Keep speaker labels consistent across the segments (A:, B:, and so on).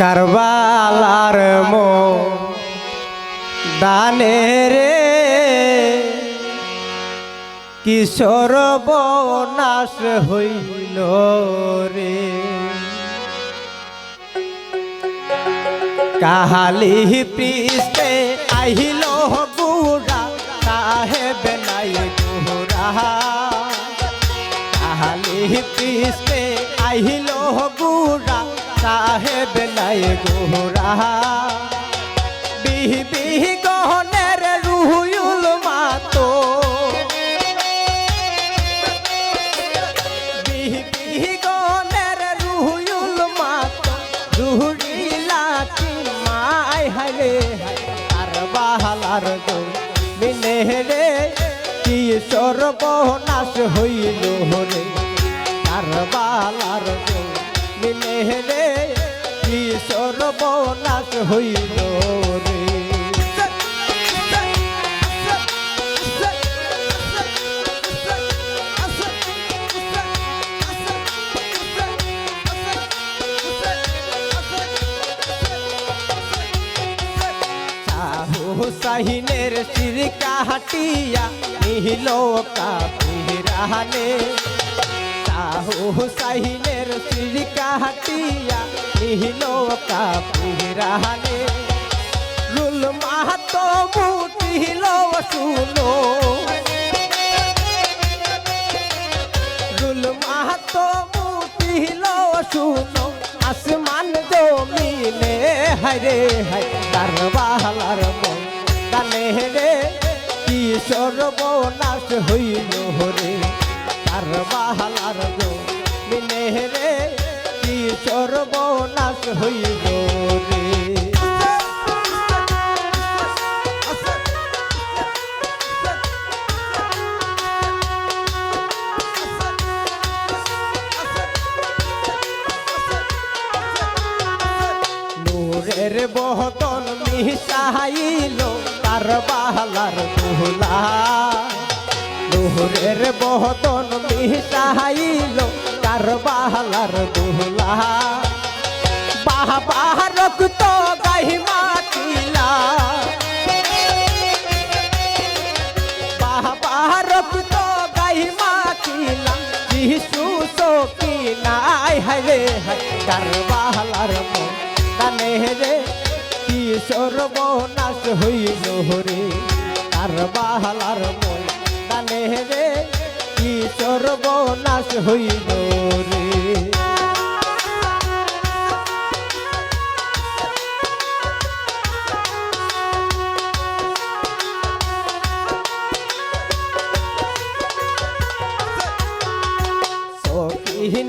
A: কারবালার মো দানে রে। কিশোর বনাশ হইল রে। কাহালি পৃষ্ঠে আহিল গুড়া সাহেব নাই গুড়া কাহালি পৃষ্ঠে আহিল গুড়া সাহেব নাই গুড়া বিহি বিহি গহনের রুহুল মাতো বিহি বিহি গহনের রুহুল মাতো রুহুরিলা মাই হাইলে আর বাহালার গো মিনে রে কি সর্বনাশ হইল রে আর বালার গো মিনে রে কি সর্বনাশ হইল রে? সাহু সাহিনের সিরকা হাটিয়া নিহিল কাপিরানে সাহু সাহিনের সিরকা হাটিয়া নিহিল কাপিরানে রুল মাহাতো মুটিল শুনো রুল মাহাতো মুটিল শুনো আসমান জমিনে। হায়রে হায় তার বাহালার মন কানে রে, কি সর্বনাশ হইল রে। তার বাহালার জমিনে রে কি সর্বনাশ হইল রে। নূরের বহতন মিশাইল তার বাহালার দুহলা নূরের বহতন মিশাইল তার বাহালার দুহলা। বাহ বাহ রক্ত গাহি মাতিলা বাহ বাহ রক্ত গাহি মাতিলা যিশু সকি নাই, হায় হায় কার বাহালার কানে রে। কি সর্বনাশ হইল রে কার বাহালার মন রে কি সর্বনাশ হইল রে?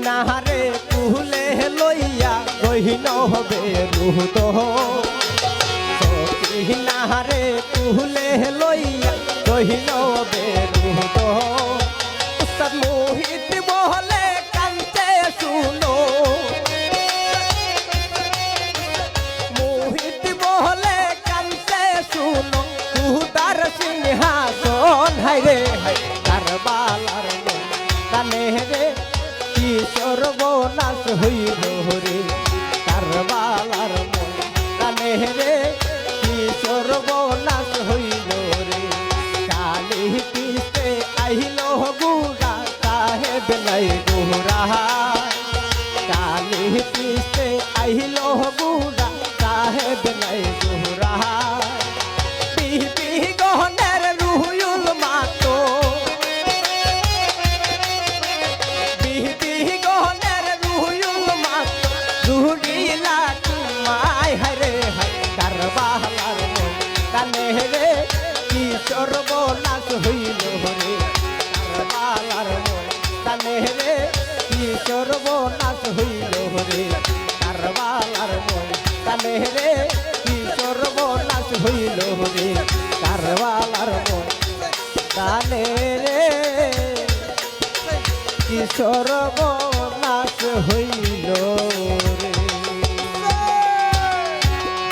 A: নাহারে কুহলে লইয়া গহিন হবে রুহত সখী নাহারে কুহলে লইয়া গহিন হবে রুহত উস্তাদ মোহিত বহলে কান্তে শুনো মোহিত বহলে কান্তে শুনো তুদার সিংহাসন হাইরে হাই কারবালার কানে রে হইল রে কারবালার কানে রে আহিল গুড়া সাহেব নাই গুড়া হবি কারবালার তালে রে। কিশোর নাচ হই